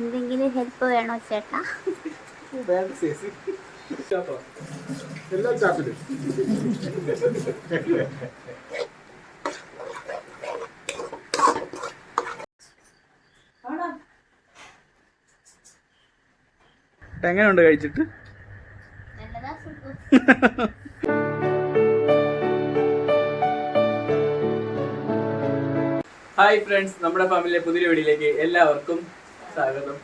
എന്തെങ്കിലും ഹെൽപ്പ് വേണോ ചേട്ടാ? എല്ലാം ചാക്കിൽ എങ്ങനെയുണ്ട് കഴിച്ചിട്ട് ഹായ് ഫ്രണ്ട്സ് നമ്മുടെ ഫാമിലിയിലെ പുതിയ വീഡിയോയിലേക്ക് എല്ലാവർക്കും സ്വാഗതം.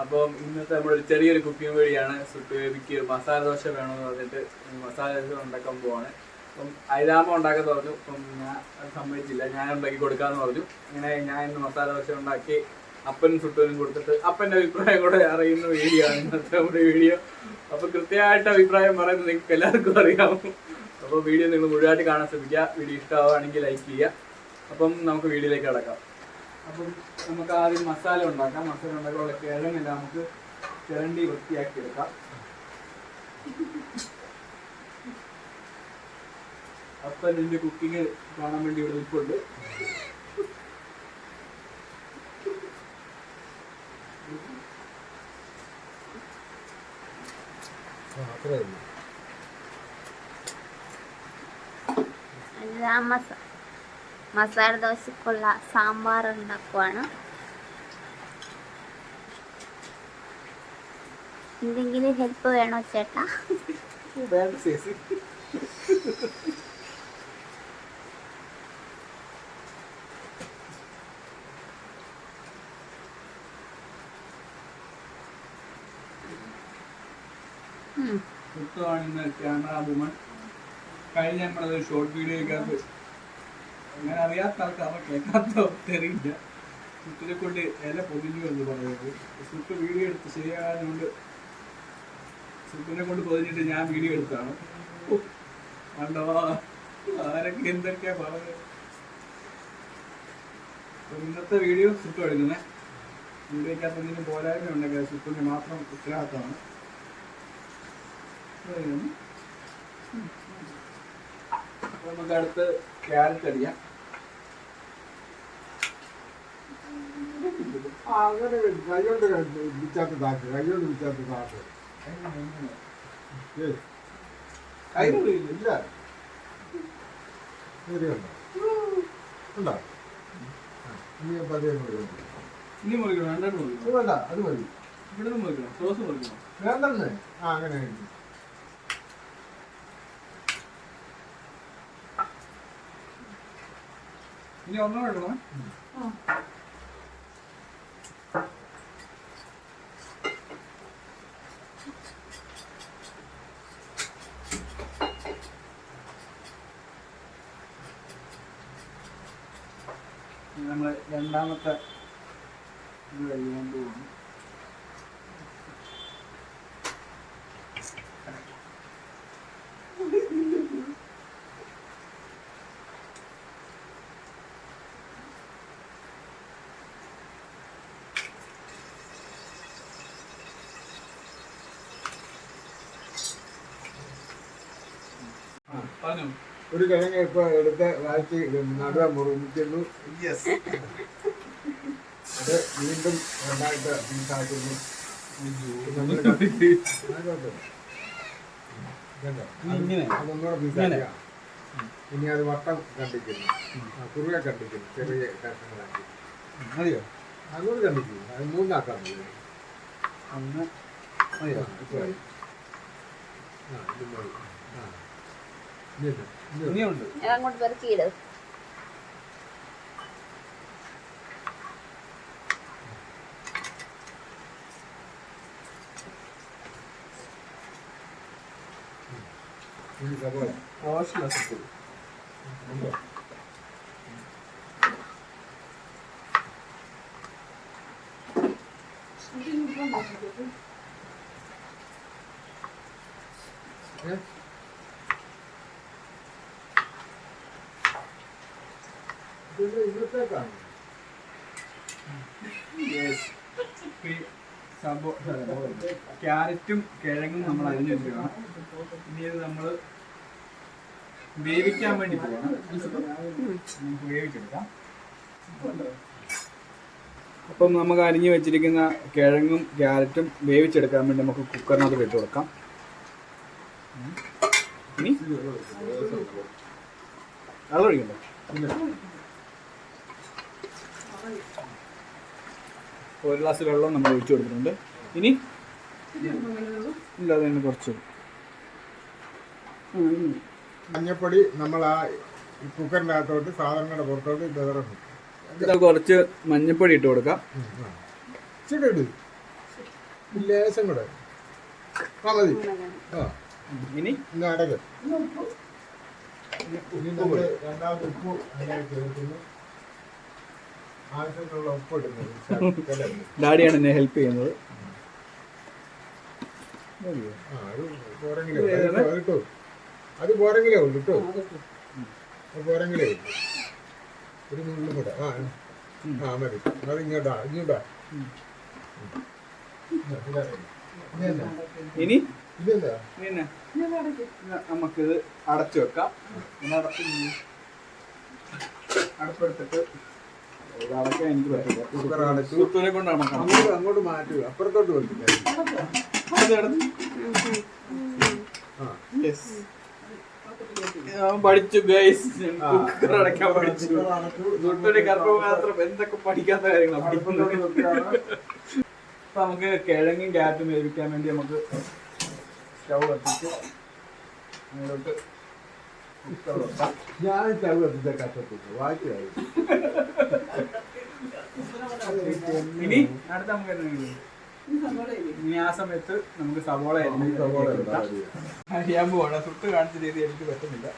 അപ്പം ഇന്നത്തെ നമ്മൾ ഒരു ചെറിയൊരു കുക്കിംഗ് വഴിയാണ് സുട്ട് ബേബിക്ക് മസാല ദോശ വേണമെന്ന് പറഞ്ഞിട്ട് മസാല ദോശ ഉണ്ടാക്കാൻ പോവാണ്. അപ്പം ഐതാമ ഉണ്ടാക്കാൻ പറഞ്ഞു അപ്പം ഞാൻ അത് സമ്മതിച്ചില്ല. ഞാൻ ഉണ്ടാക്കി കൊടുക്കാന്ന് പറഞ്ഞു. അങ്ങനെ ഞാൻ ഇന്ന് മസാല ദോശ ഉണ്ടാക്കി അപ്പനും സുട്ടനും കൊടുത്തിട്ട് അപ്പന്റെ അഭിപ്രായം കൂടെ അറിയുന്ന വീഡിയോ ആണ് ഇന്നത്തെ നമ്മുടെ വീഡിയോ. അപ്പോൾ കൃത്യമായിട്ട് അഭിപ്രായം പറയുന്നത് നിങ്ങൾക്ക് എല്ലാവർക്കും അറിയാം. അപ്പോൾ വീഡിയോ നിങ്ങൾ മുഴുവനായിട്ട് കാണാൻ ശ്രമിക്കുക. വീഡിയോ ഇഷ്ടമാവുകയാണെങ്കിൽ ലൈക്ക് ചെയ്യുക. അപ്പം നമുക്ക് വീഡിയോയിലേക്ക് കിടക്കാം. അപ്പം നമുക്ക് ആദ്യം മസാല ഉണ്ടാക്കാം. മസാല ഉണ്ടാക്കാനുള്ള കിഴങ്ങില്ല നമുക്ക് ചിരണ്ടി വൃത്തിയാക്കി എടുക്കാം. അപ്പം നിന്റെ കുക്കിങ് കാണാൻ വേണ്ടി ഇവിടെ നിൽപ്പുണ്ട്. അത്രേ മസാല ദോശക്കുള്ള സാമ്പാർ ഉണ്ടാക്കുവാണ്. എന്തെങ്കിലും ഹെൽപ്പ് വേണോ ചേട്ടാ? കഴിഞ്ഞ നമ്മളത് ഷോർട്ട് വീഡിയോയ്ക്കകത്ത് അങ്ങനെ അറിയാത്ത ആൾക്കാരെ കേൾക്കാത്ത അറിയില്ല സുത്തിനെ കൊണ്ട് ഇല പൊതിഞ്ഞു എന്ന് പറയുന്നത്. സുത്ത് വീഡിയോ എടുത്ത് ശരിയാകാതുകൊണ്ട് സുത്തിനെ കൊണ്ട് പൊതിഞ്ഞിട്ട് ഞാൻ വീഡിയോ എടുത്താണ്. കണ്ടോ? ആരൊക്കെ എന്തൊക്കെയാ പറഞ്ഞത് ഇന്നത്തെ വീഡിയോ സുറ്റ് എടുക്കുന്നത് വീഡിയോക്കകത്ത് എന്തെങ്കിലും പോരായ്മ ഉണ്ടെങ്കിൽ സുറ്റിന് മാത്രം ഉത്തരവാദിത്തമാണ്. നമുക്ക് അടുത്ത് ക്യാരറ്റ് അടിയാം അങ്ങനെ കൈകൊണ്ട് വിളിച്ചാത്ത താക്ക് കൈകൊണ്ട് വിളിച്ചാത്ത താക്ക് ഏയ്, ഇല്ല ഉണ്ടോ? ഇനി പതിയെ മുഴുവൻ ഇനി മുറിക്കണം രണ്ടായിട്ട് മുറിക്കണം. വേണ്ട അത് മതി. ഇവിടെ നിന്ന് മുറിക്കണം സോസ് മുറിക്കണം. വേണ്ടെന്ന്? ആ അങ്ങനെ ഇനി ഒന്നും ഇടണം നമ്മൾ രണ്ടാമത്തെ ഇത് പോകുന്നു. ഒരു കിഴങ്ങ് ഇപ്പൊ എടുത്ത് വാഴ്ച നടുവ മുറിക്കുന്നു അത് വീണ്ടും രണ്ടായിട്ട് ഇങ്ങനെ? അതൊന്നുകൂടെ ഇനി അത് വട്ടം കണ്ടിക്കുന്നു. കുറുകെ കണ്ടിക്കുന്നു. ചെറിയ കഷ്ണങ്ങളാക്കി. മതിയോ? അതുകൂടി കണ്ടിക്കുന്നു. അത് മൂന്നാക്കാൻ മതി. ഒന്ന് ആ, മതിയോ. ആ, ഇത് മതി. ആ. ഇനി ഇത്, ഇനി ഇത്. ഇനിയുണ്ട് ഞാൻ അങ്ങോട്ട് പെറുക്കിയിടും ഇനി സവാള. ആവശ്യമില്ല സത്യം ഉണ്ടോ? ഏ? ഇത് ഇന്നത്തേക്കാണ് ക്യാരറ്റും കിഴങ്ങും നമ്മൾ അരിഞ്ഞു വെച്ചിരിക്കണം ഇനി ഇത് നമ്മൾ വേവിക്കാൻ വേണ്ടി പോകണം നമുക്ക് വേവിച്ചെടുക്കാം. അപ്പം നമുക്ക് അരിഞ്ഞു വെച്ചിരിക്കുന്ന കിഴങ്ങും ക്യാരറ്റും വേവിച്ചെടുക്കാൻ വേണ്ടി നമുക്ക് കുക്കറിനകത്ത് ഇട്ട് കൊടുക്കാം. ഇനി? ഒരു ഗ്ലാസ് വെള്ളം നമ്മൾ ഒഴിച്ചു കൊടുത്തിട്ടുണ്ട്. ഇനി ഇല്ല തന്നെ കുറച്ച്. മഞ്ഞപ്പൊടി നമ്മൾ ആ കുക്കറിന്റെ അകത്തോട്ട് സാധനങ്ങളുടെ പുറത്തോട്ട് വിതറുന്നു കുറച്ച് മഞ്ഞപ്പൊടി ഇട്ട് കൊടുക്കാം. ഇച്ചിരി ഇട്. ലേശം കൂടെ. ആ മതി. ആ. ഇനി? ഇന്ന് അടക്ക്. രണ്ടാമത് ഉപ്പ് അതിനകത്ത് ചേർക്കുന്നു. ആവശ്യത്തിനുള്ള ഉപ്പ് ഇടുന്നത്. ശകലം ഇടുന്നു. ഡാഡിയാണ് എന്നെ ഹെൽപ്പ് ചെയ്യുന്നത് അത് പോരെങ്കിലേ ഉള്ളൂ. കേട്ടോ അത് പോരെങ്കിലേ ഉള്ളൂ ഒരു നുള്ളും കൂടെ. ആ ആ. മതി. അത് ഇങ്ങോട്ടാ ഇങ്ങോട്ടാ? ഇനി? പിന്നെ? നമുക്കിത് അടച്ചു വെക്കാം. അടപ്പെടുത്തിട്ട് ഇത് അടയ്ക്കാൻ എനിക്ക് പറ്റില്ല. കുക്കർ അടച്ചു കുത്തൂരെ കൊണ്ട് അടക്കാം അങ്ങോട്ട് അങ്ങോട്ട് മാറ്റുക. അപ്പുറത്തോട്ട് പഠിച്ചു ഗൈസ് കുക്കർ അടയ്ക്കാൻ പഠിച്ചു. തൊട്ടൊരു ഗർഭപാത്രം എന്തൊക്കെ പഠിക്കാത്ത കാര്യങ്ങളാണ് പഠിക്കുന്നത് അപ്പൊ നമുക്ക് കിഴങ്ങും ക്യാരറ്റും വേവിക്കാൻ വേണ്ടി നമുക്ക് സ്റ്റവ് കത്തിച്ച് അങ്ങോട്ട് ഞാൻ സ്റ്റവ് കത്തിച്ച കഷ്ടപ്പെട്ടു വായിക്കായി ഇനി അടുത്ത നമുക്ക്? ഇനി ആ സമയത്ത് നമുക്ക് സവോള അറിയാൻ പോവാണ്. സുട്ട് കാണിച്ച രീതി എനിക്ക് പറ്റുന്നില്ല.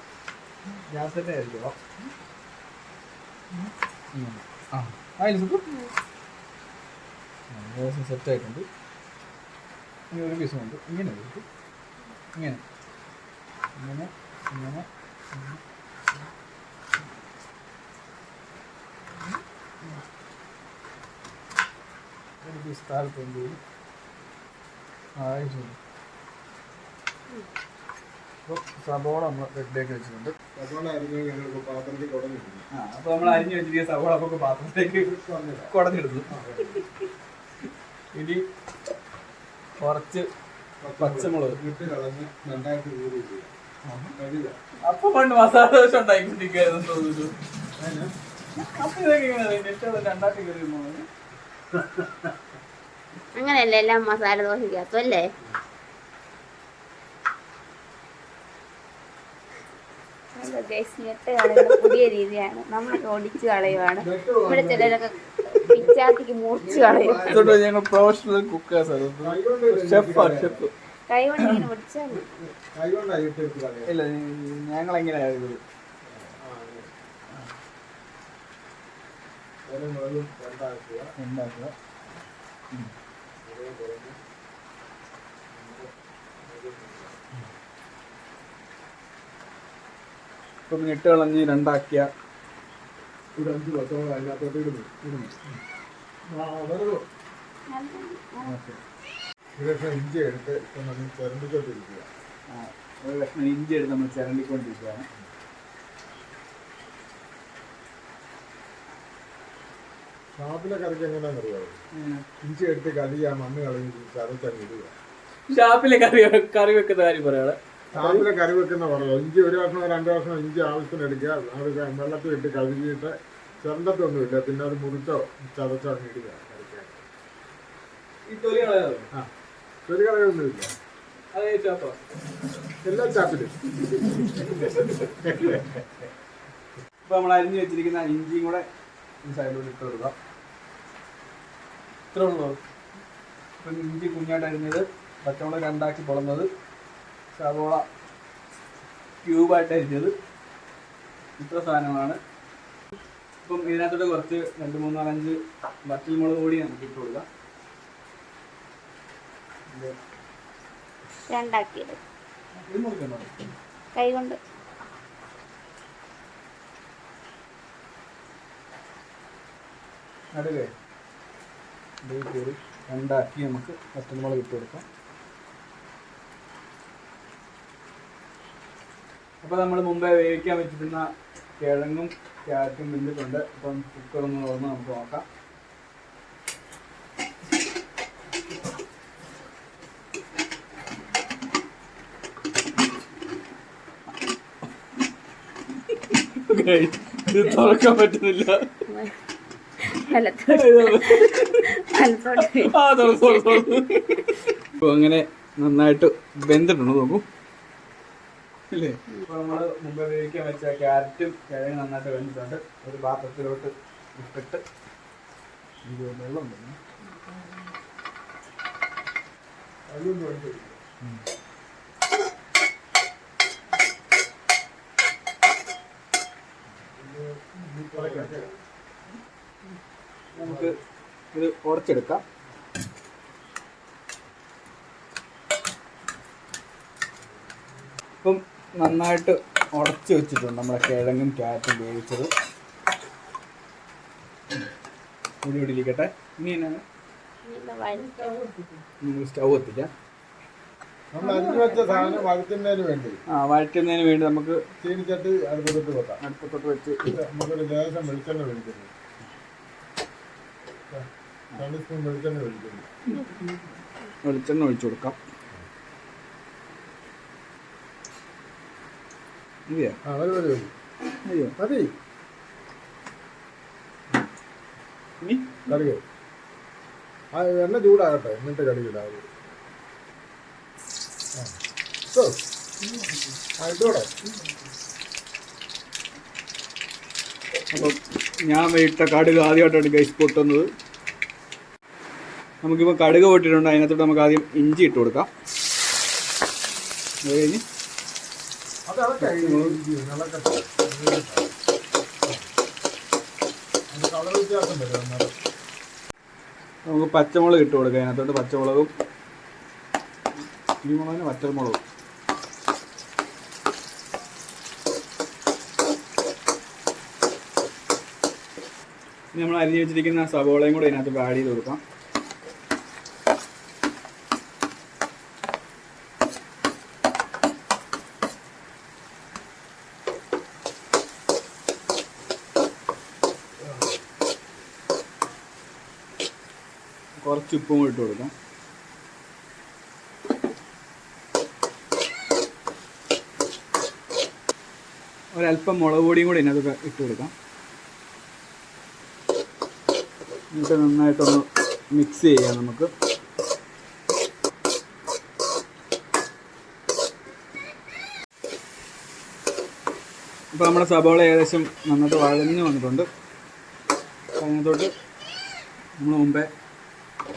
ഞാൻ തന്നെ ആയിരിക്കും ആ ആയില്ല സുട്ട്? ഏകദേശം സെറ്റ് ആയിട്ടുണ്ട്. ഇനി ഒരു പീസും ഉണ്ട്. ഇങ്ങനെ. ഇങ്ങനെ. ഇങ്ങനെ ഇങ്ങനെ ഇങ്ങനെ. ഒരു പീസ് താല്പര്യം ആയി ശരി അപ്പോൾ സബോള നമ്മൾ റെഡിയാക്കി വെച്ചിട്ടുണ്ട്. അരിഞ്ഞ് പാത്രത്തിൽ ആ അപ്പോൾ നമ്മൾ അരിഞ്ഞു വെച്ചിരിക്കുന്ന സബോള നമുക്ക് പാത്രത്തിലേക്ക് കുടഞ്ഞിടുന്നു. ഇനി കുറച്ച് പച്ചമുളക്. ഇട്ട് കളഞ്ഞ് രണ്ടായിട്ട് അപ്പൊ പണ്ട് മസാല ദോശ ഉണ്ടാക്കിക്കൊണ്ടിരിക്കുകയായിരുന്നു തോന്നുന്നു. അപ്പൊ ഇതൊക്കെ നെറ്റുള്ള കയറി അങ്ങനെയല്ലേ എല്ലാം മസാല ദോശയ്ക്കകത്തും അല്ലേ? പുതിയ രീതിയാണ്. നമ്മൾ ഓടിച്ചു കളയുവാണ്. ഇവിടെ ചിലരൊക്കെ പിച്ചാത്തിക്ക് മുറിച്ച് കളയും. അതുകൊണ്ട് ഞങ്ങൾ പ്രൊഫഷണൽ കുക്കേഴ്സ് ഷെഫാണ് ഷെഫ് കൈ കൊണ്ട് ഇങ്ങനെ ഇല്ല ഞങ്ങൾ എങ്ങനെയായത് ഒരു രണ്ടാക്കുക. ഇപ്പം ഞെട്ട് കളഞ്ഞ് രണ്ടാക്കിയ ഒരു അഞ്ച് പത്തോളം അതിനകത്തോട്ട് ഇടുന്നു. ഇടുന്നു. ഇഞ്ചി എടുത്ത് ഇപ്പം നമ്മൾ ചിരണ്ടിക്കൊണ്ടിരിക്കുക ഒരു കഷ്ണം ഇഞ്ചി എടുത്ത് നമ്മൾ ചിരണ്ടിക്കൊണ്ടിരിക്കുകയാണ്. ഷാപ്പിലെ കറിക്ക് എങ്ങനെയാണെന്ന് അറിയാമോ ഇഞ്ചി എടുത്ത് കഴുകി ആ മണ്ണ് കളഞ്ഞ് ചതച്ചങ്ങ് ഇടുക. ഷാപ്പിലെ കറി കറി വെക്കുന്ന കാര്യം പറയാളെ ഷാപ്പിലെ കറി വെക്കുന്ന പറയാം. ഇഞ്ചി ഒരു വർഷമോ രണ്ട് വർഷമോ ഇഞ്ചി ആവശ്യത്തിന് എടുക്കുക. അത് വെള്ളത്തിൽ ഇട്ട് കഴുകിയിട്ട് ചിരണ്ടത്തൊന്നുമില്ല പിന്നെ അത് മുറിച്ചോ ചതച്ചോ അങ്ങ് ഇടുക. കറിക്കാൻ തൊലി ആ. എല്ലാ ചാപ്പിലും. ഇപ്പൊ നമ്മൾ അരിഞ്ഞു വെച്ചിരിക്കുന്ന ഇഞ്ചിയും കൂടെ ഈ സൈഡിലൂടെ ഇട്ട് കൊടുക്കാം. ഇത്രേ ഉള്ളൂ. ഇപ്പം ഇഞ്ചി കുഞ്ഞായിട്ട് അരിഞ്ഞത് പച്ചമുളക് രണ്ടാക്കി പൊളന്നത് സവോള ക്യൂബായിട്ട് അരിഞ്ഞത് ഇത്ര സാധനങ്ങളാണ്. ഇപ്പം ഇതിനകത്തോട്ട് കുറച്ച് രണ്ട് മൂന്ന് നാലഞ്ച് വറ്റൽ മുളക് കൂടി നമുക്ക് ഇട്ട് കൊടുക്കാം. രണ്ടാക്കിയത്. കൈ കൊണ്ട് നടുകേ ഇതിൽ കയറി രണ്ടാക്കി നമുക്ക് വറ്റൽമുളക് ഇട്ട് കൊടുക്കാം. അപ്പോൾ നമ്മൾ മുമ്പേ വേവിക്കാൻ വെച്ചിരുന്ന കിഴങ്ങും ക്യാരറ്റും വെന്തിട്ടുണ്ട്. അപ്പം കുക്കർ ഒന്ന് തുറന്ന് നമുക്ക് നോക്കാം. ഇത് തുറക്കാൻ പറ്റുന്നില്ല. അങ്ങനെ നന്നായിട്ട് വെന്തിട്ടുണ്ട് നോക്കൂ ഇല്ലേ ഇപ്പൊ നമ്മൾ മുമ്പ് വേവിക്കാൻ വെച്ച ക്യാരറ്റും കിഴങ്ങ് നന്നായിട്ട് വെന്തിട്ടുണ്ട്. ഒരു പാത്രത്തിലോട്ട് ഇട്ടിട്ട് വെള്ളം വേണ്ട. നമുക്ക് ഇത് ഉടച്ചെടുക്കാം ഇപ്പം നന്നായിട്ട് ഉടച്ച് വെച്ചിട്ടുണ്ട് നമ്മുടെ കിഴങ്ങും ക്യാരറ്റും വേവിച്ചത്. ഇനി ഇവിടെ ഇരിക്കട്ടെ ഇനി എന്നാണ് സ്റ്റൗ എത്തിക്കാം വേണ്ടി. ആ വഴറ്റുന്നതിന് വേണ്ടി നമുക്ക് അടുപ്പത്തൊട്ട് വെച്ച് നമുക്കൊരു ലേശം വെളിച്ചെണ്ണ ഒഴിക്കുന്നു. രണ്ട് സ്പൂൺ വെളിച്ചെണ്ണ ഒഴിക്കുന്നു വെളിച്ചെണ്ണ ഒഴിച്ചു കൊടുക്കാം. മതി. കടുക്. ആ എണ്ണ ചൂടാകട്ടെ. എന്നിട്ട് കടി ഇടാവൂ ആ. ഇട്ടോ. ആ ഇട്ടോടെ. അപ്പം ഞാൻ ഇട്ട കടുക് ആദ്യമായിട്ടാണ് ഗൈസ് പൊട്ടുന്നത്. നമുക്കിപ്പോൾ കടുക് പൊട്ടിയിട്ടുണ്ട്. അതിനകത്തോട്ട് നമുക്ക് ആദ്യം ഇഞ്ചി ഇട്ട് കൊടുക്കാം. അത് കഴിഞ്ഞ് നമുക്ക് പച്ചമുളക് ഇട്ട് കൊടുക്കാം. അതിനകത്തോട്ട് പച്ചമുളകും ഈ മുളകിന് പച്ചമുളകും. ഇനി നമ്മൾ അരിഞ്ഞ് വെച്ചിരിക്കുന്ന സവോളയും കൂടെ അതിനകത്ത് ആഡ് ചെയ്ത് കൊടുക്കാം. കുറച്ച് ഉപ്പും ഇട്ട് കൊടുക്കാം. ഒരല്പം മുളക് പൊടിയും കൂടി ഇതിനകത്ത് ഇട്ട് കൊടുക്കാം. എന്നിട്ട് നന്നായിട്ടൊന്ന് മിക്സ് ചെയ്യാം നമുക്ക്. ഇപ്പോൾ നമ്മുടെ സബോള ഏകദേശം നന്നായിട്ട് വഴഞ്ഞു വന്നിട്ടുണ്ട്. അതിനകത്തോട്ട് നമ്മൾ മുമ്പേ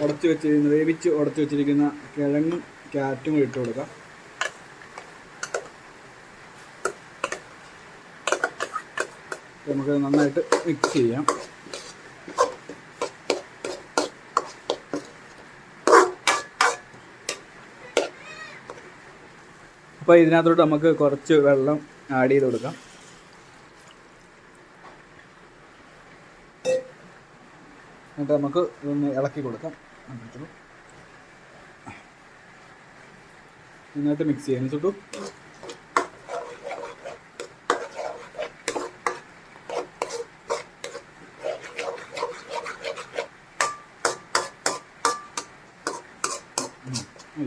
ഉടച്ച് വെച്ചിരിക്കുന്ന വേവിച്ച് ഉടച്ച് വെച്ചിരിക്കുന്ന കിഴങ്ങും ക്യാരറ്റും കൂടി ഇട്ട് കൊടുക്കാം. നമുക്ക് നന്നായിട്ട് മിക്സ് ചെയ്യാം. അപ്പോൾ ഇതിനകത്തോട്ട് നമുക്ക് കുറച്ച് വെള്ളം ആഡ് ചെയ്ത് കൊടുക്കാം. എന്നിട്ട് നമുക്ക് ഇതൊന്ന് ഇളക്കി കൊടുക്കാം. നന്നായിട്ട് മിക്സ് ചെയ്യാൻ ചുട്ടു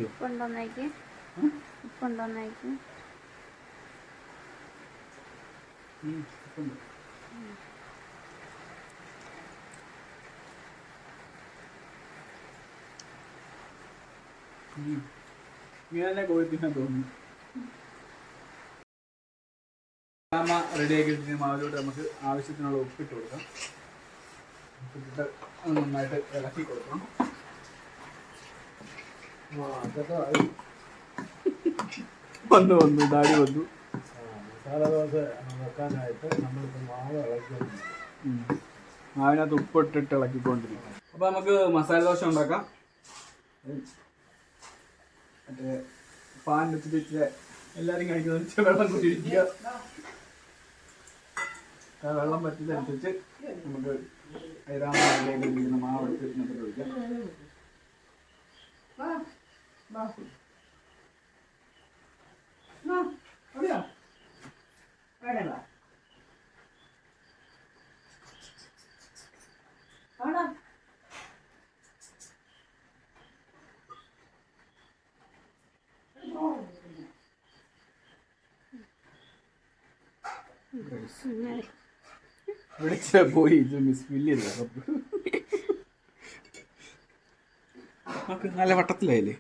ഉപ്പുണ്ടോന്നേക്ക്? ഉപ്പുണ്ടോന്നേക്ക് ഉപ്പുണ്ട്. ഇങ്ങനെ കോഴിത്തിനാൻ തോന്നുന്നു. മാമ റെഡി ആക്കിയിട്ട് മാവിലോട്ട് നമുക്ക് ആവശ്യത്തിനുള്ള ഉപ്പിട്ട് കൊടുക്കാം. ഉപ്പിട്ടിട്ട് നന്നായിട്ട് ഇളക്കി കൊടുക്കണം. അതൊക്കെ ആയി. വന്നു വന്നു ദാടി വന്നു. മസാല ദോശ വെക്കാനായിട്ട് നമ്മളിപ്പോൾ മാവ് ഇളക്കി ഉം. മാവിനകത്ത് ഉപ്പിട്ടിട്ട് ഇളക്കിക്കൊണ്ടിരിക്കും അപ്പോൾ നമുക്ക് മസാല ദോശ ഉണ്ടാക്കാം. മറ്റേ പാൻ വെച്ചിട്ട് എല്ലാവരും കഴിക്കുന്ന ഇച്ചിരി വെള്ളം കുടിക്കുക ആ വെള്ളം പറ്റുന്നതനുസരിച്ച് നമുക്ക് ഐരാമയിലേക്ക് ഇരിക്കുന്ന മാവ് എടുത്ത് ഇന്നത്തെ ഒഴിക്കാം. ആണോ വിളിച്ച പോയി ഇത് മിസ് വില്ലില്ല നമുക്ക് നല്ല വട്ടത്തിലായില്ലേ?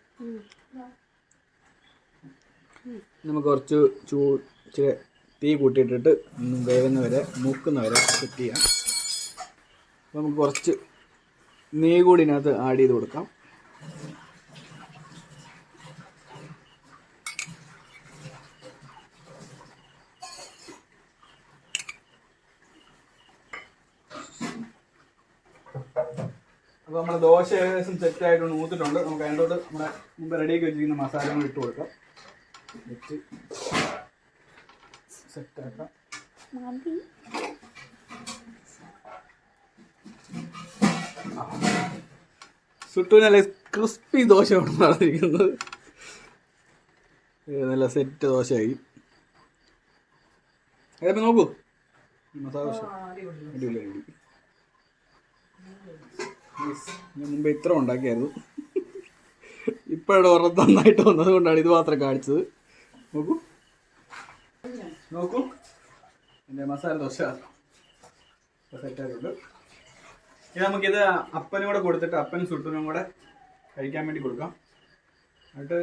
നമുക്ക് കുറച്ച് ചൂ ഇച്ചിരി തീ കൂട്ടിയിട്ടിട്ട് ഒന്നും വേവുന്നവരെ മൂക്കുന്നവരെ സെറ്റ് ചെയ്യാം. നമുക്ക് കുറച്ച് നെയ്യ് കൂടി ഇതിനകത്ത് ആഡ് ചെയ്ത് കൊടുക്കാം. അപ്പോൾ നമ്മുടെ ദോശ ഏകദേശം സെറ്റായിട്ട് ഊത്തിട്ടുണ്ട്. നമുക്ക് അതിന്റെ നമ്മുടെ മുമ്പ് റെഡിയാക്കി വെച്ചിരിക്കുന്ന മസാലകൾ ഇട്ട് കൊടുക്കാം. വെച്ച് സെറ്റാക്കാം മതി. സുട്ടു നല്ല ക്രിസ്പി ദോശ കൊണ്ട് നടന്നിരിക്കുന്നത് നല്ല സെറ്റ് ദോശയായി. അതെ നോക്കൂ. മസാല ദോശ. അടിപൊളി അടിപൊളി. ഞാൻ മുമ്പ് ഇത്ര ഉണ്ടാക്കിയായിരുന്നു. ഇപ്പോഴാണ് ഓർമ്മ നന്നായിട്ട് വന്നത് കൊണ്ടാണ് ഇത് മാത്രം കാണിച്ചത്. നോക്കൂ. നോക്കൂ. എന്റെ മസാല ദോശ സെറ്റായിട്ടുണ്ട് ഇത് നമുക്കിത് അപ്പനും കൂടെ കൊടുത്തിട്ട് അപ്പനും സുട്ടനും കൂടെ കഴിക്കാൻ വേണ്ടി കൊടുക്കാം. എന്നിട്ട്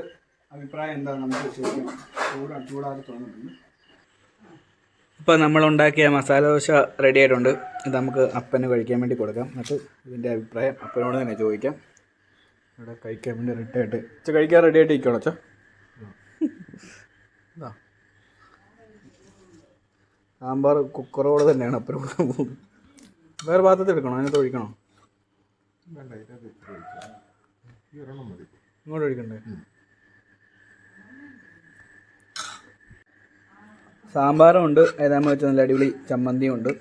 അഭിപ്രായം എന്താണ് നമുക്ക് ചോദിക്കാം. ചൂടാ ചൂടാതെ തോന്നുന്നുണ്ട്. ഇപ്പോൾ നമ്മളുണ്ടാക്കിയ മസാല ദോശ റെഡി ആയിട്ടുണ്ട്. ഇത് നമുക്ക് അപ്പന് കഴിക്കാൻ വേണ്ടി കൊടുക്കാം. എന്നിട്ട് ഇതിന്റെ അഭിപ്രായം അപ്പനോട് തന്നെ ചോദിക്കാം. ഇവിടെ കഴിക്കാൻ വേണ്ടി റെഡി ആയിട്ട്. അച്ഛ കഴിക്കാൻ റെഡി ആയിട്ട് ഇരിക്കണം അച്ഛ? സാമ്പാർ കുക്കറോട് തന്നെയാണ് അപ്പനോട് പോകുന്നത്. വേറെ പാത്രത്തിൽ എടുക്കണോ? അതിനകത്ത് ഒഴിക്കണോ? ഇങ്ങോട്ട് ഇതിനകത്ത് ഇച്ചിരി ഒഴിച്ചാൽ മതി. ഈ ഒരെണ്ണം മതി ഇങ്ങോട്ട് ഒഴിക്കണ്ടേ സാമ്പാറും ഉണ്ട് വെച്ച നല്ല അടിപൊളി ചമ്മന്തിയും ഉണ്ട്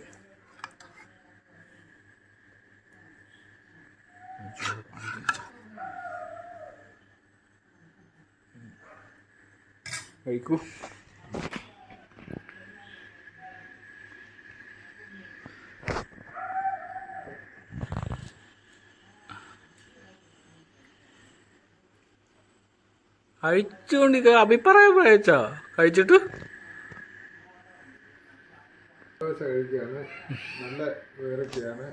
കഴിക്കൂ. കഴിച്ചുകൊണ്ട് അഭിപ്രായം പറയച്ചാ? കഴിച്ചിട്ട്? ദോശ കഴിക്കുകയാണ്. നല്ല വേറൊക്കെയാണ്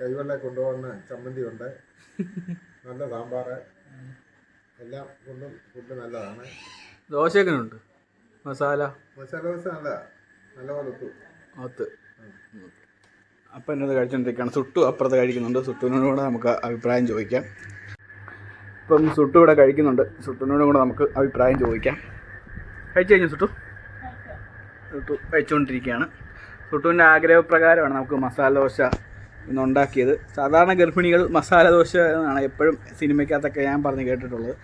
കൈവെള്ള കൊണ്ടുപോകുന്ന ചമ്മന്തി ഉണ്ട്. നല്ല സാമ്പാറ്. എല്ലാം കൊണ്ടും ഫുഡ് നല്ലതാണ്. ദോശയൊക്കെ ഉണ്ട് മസാല. മസാല ദോശ നല്ല നല്ലപോലെ ഒത്തു ഒത്ത് അപ്പം എന്നത് കഴിച്ചുകൊണ്ടിരിക്കുകയാണ് സുട്ടു അപ്പുറത്ത് കഴിക്കുന്നുണ്ട്. സുട്ടുവിനോട് കൂടെ നമുക്ക് അഭിപ്രായം ചോദിക്കാം. ഇപ്പം സുട്ടു ഇവിടെ കഴിക്കുന്നുണ്ട്. സുട്ടുവിനോട് കൂടെ നമുക്ക് അഭിപ്രായം ചോദിക്കാം. കഴിച്ചു കഴിഞ്ഞു സുട്ടു? സുട്ടു കഴിച്ചുകൊണ്ടിരിക്കുകയാണ് സുട്ടുവിന്റെ ആഗ്രഹപ്രകാരമാണ് നമുക്ക് മസാല ദോശ ഇന്നുണ്ടാക്കിയത്. സാധാരണ ഗർഭിണികൾ മസാല ദോശ എന്നാണ് എപ്പോഴും സിനിമയ്ക്കകത്തൊക്കെ ഞാൻ പറഞ്ഞ് കേട്ടിട്ടുള്ളത്.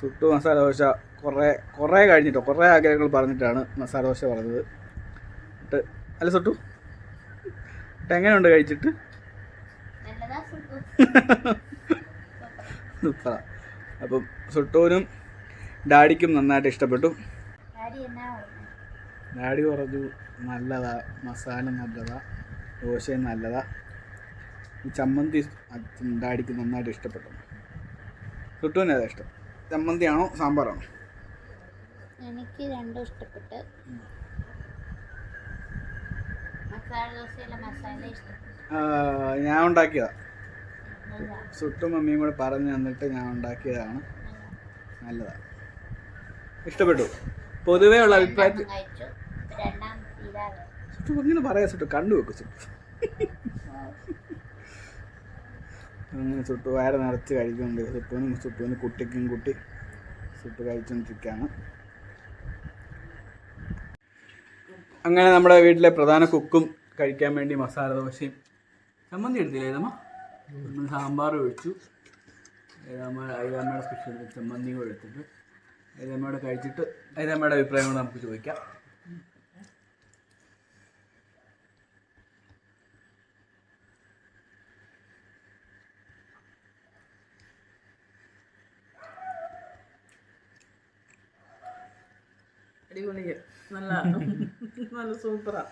സുട്ടു മസാല ദോശ കുറേ കുറേ കഴിഞ്ഞിട്ടോ കുറേ ആഗ്രഹങ്ങൾ പറഞ്ഞിട്ടാണ് മസാല ദോശ പറഞ്ഞത്. എന്നിട്ട് അല്ല സുട്ടു എന്നിട്ട് എങ്ങനെയുണ്ട് കഴിച്ചിട്ട്? സൂപ്പറാ. അപ്പം സുട്ടുവിനും ഡാഡിക്കും നന്നായിട്ട് ഇഷ്ടപ്പെട്ടു. ഡാഡി പറഞ്ഞു നല്ലതാ മസാല നല്ലതാ ദോശയും നല്ലതാ. ഈ ചമ്മന്തി അച്ഛൻ ഡാഡിക്ക് നന്നായിട്ട് ഇഷ്ടപ്പെട്ടു. സുട്ടുവിന് അതാ ഇഷ്ടം? ചമ്മന്തിയാണോ സാമ്പാറാണോ? എനിക്ക് രണ്ടും ഇഷ്ടപ്പെട്ട്. ഞാൻ ഉണ്ടാക്കിയതാ. സുട്ടും മമ്മിയും കൂടെ പറഞ്ഞു തന്നിട്ട് ഞാൻ ഉണ്ടാക്കിയതാണ്. നല്ലതാ. ഇഷ്ടപ്പെട്ടു. പൊതുവേ ഉള്ള അഭിപ്രായത്തിൽ രണ്ടാമത് കഴിച്ചു രണ്ടാം തീരാതെ സുട്ടു ഇങ്ങനെ പറയാ സുട്ടു കണ്ടു വെക്കും അങ്ങനെ സുട്ടു വയറ് നിറച്ച് കഴിക്കുന്നുണ്ട്. സുട്ടുവിനും സുട്ടുവിന് കുട്ടിക്കും കുട്ടി സുട്ടു കഴിച്ചുകൊണ്ടിരിക്കുകയാണ് അങ്ങനെ നമ്മുടെ വീട്ടിലെ പ്രധാന കുക്കും കഴിക്കാൻ വേണ്ടി മസാല ദോശയും ചമ്മന്തി എടുത്തില്ലേ ഏതമ്മ സാമ്പാർ ഒഴിച്ചു. ഏതാമ്മ ഐതാമ്മയുടെ സ്പെഷ്യൽ ചമ്മന്തിയും എടുത്തിട്ട് ഏതാമ്മയുടെ കഴിച്ചിട്ട് ഐതാമ്മയുടെ അഭിപ്രായം നമുക്ക് ചോദിക്കാം. അടിപൊളി നല്ല നല്ല സൂപ്പറാ.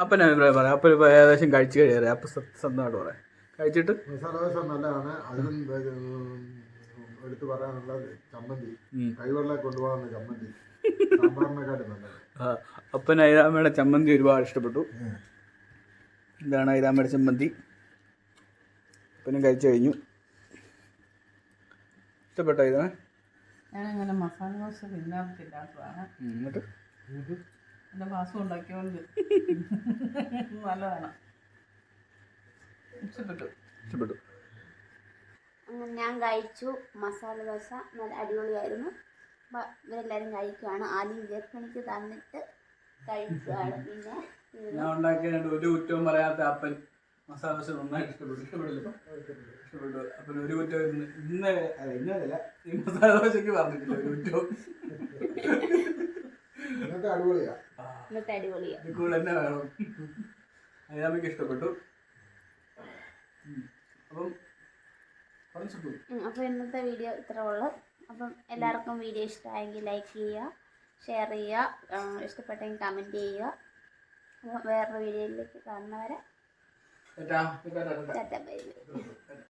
അപ്പന്റെ അഭിപ്രായം പറയാം അപ്പം ഇപ്പോൾ ഏകദേശം കഴിച്ച് കഴിയാറ് അപ്പം സ്വന്തമായിട്ട് പറയാം കഴിച്ചിട്ട്? മസാല നല്ലതാണ്. അതിലും എടുത്തു പറയാനുള്ള ചമ്മന്തി. കൈവെള്ള കൊണ്ടുപോകുന്ന ചമ്മന്തി. സാമ്പാറിനെക്കാട്ടും നല്ലത്. അപ്പൻ ഐരാമയുടെ ചമ്മന്തി ഒരുപാട് ഇഷ്ടപ്പെട്ടു. ഇതാണ് ഐരാമയുടെ ചമ്മന്തി. അപ്പനും കഴിച്ചു കഴിഞ്ഞു. ഇഷ്ടപ്പെട്ടോ ഇതാണ് ഞാനങ്ങനെ മസാല ദോശ തിന്നാത്തില്ലാത്തതാണ്. എന്റെ എന്റെ മാസം ഉണ്ടാക്കിയോണ്ട് നല്ലതാണ് ഇഷ്ടപ്പെട്ടു. ഇഷ്ടപ്പെട്ടു. അങ്ങനെ ഞാൻ കഴിച്ചു മസാല ദോശ. നല്ല അടിപൊളിയായിരുന്നു. അപ്പം ഇവരെല്ലാവരും കഴിക്കുകയാണ്. ആദ്യം ജർപ്പണിക്ക് തന്നിട്ട് കഴിക്കുകയാണ്. പിന്നെ ഞാൻ ഉണ്ടാക്കിയ ഒരു കുറ്റവും പറയാത്ത അപ്പൻ. മസാല ദോശ നന്നായിട്ട് ഇഷ്ടപ്പെട്ടു. അപ്പൻ ഒരു കുറ്റം ഇന്ന് ഇന്ന് അല്ല ഇന്നല്ല ഈ മസാല ദോശയ്ക്ക് പറഞ്ഞിട്ടില്ല ഒരു കുറ്റവും. ഇന്നത്തെ അടിപൊളിയാ. ഇന്നത്തെ അടിപൊളിയാണ് ഇത് കൂടെ തന്നെ വേണം. ഐരാമയ്ക്ക് ഇഷ്ടപ്പെട്ടു. ഉം. അപ്പം അപ്പോൾ ഇന്നത്തെ വീഡിയോ ഇത്ര ഉള്ളു. അപ്പം എല്ലാവർക്കും വീഡിയോ ഇഷ്ടമായെങ്കിൽ ലൈക്ക് ചെയ്യുക ഷെയർ ചെയ്യുക ഇഷ്ടപ്പെട്ടെങ്കിൽ കമന്റ് ചെയ്യുക. വേറൊരു വീഡിയോയിലേക്ക് കാണുന്നവരെ ടാറ്റാ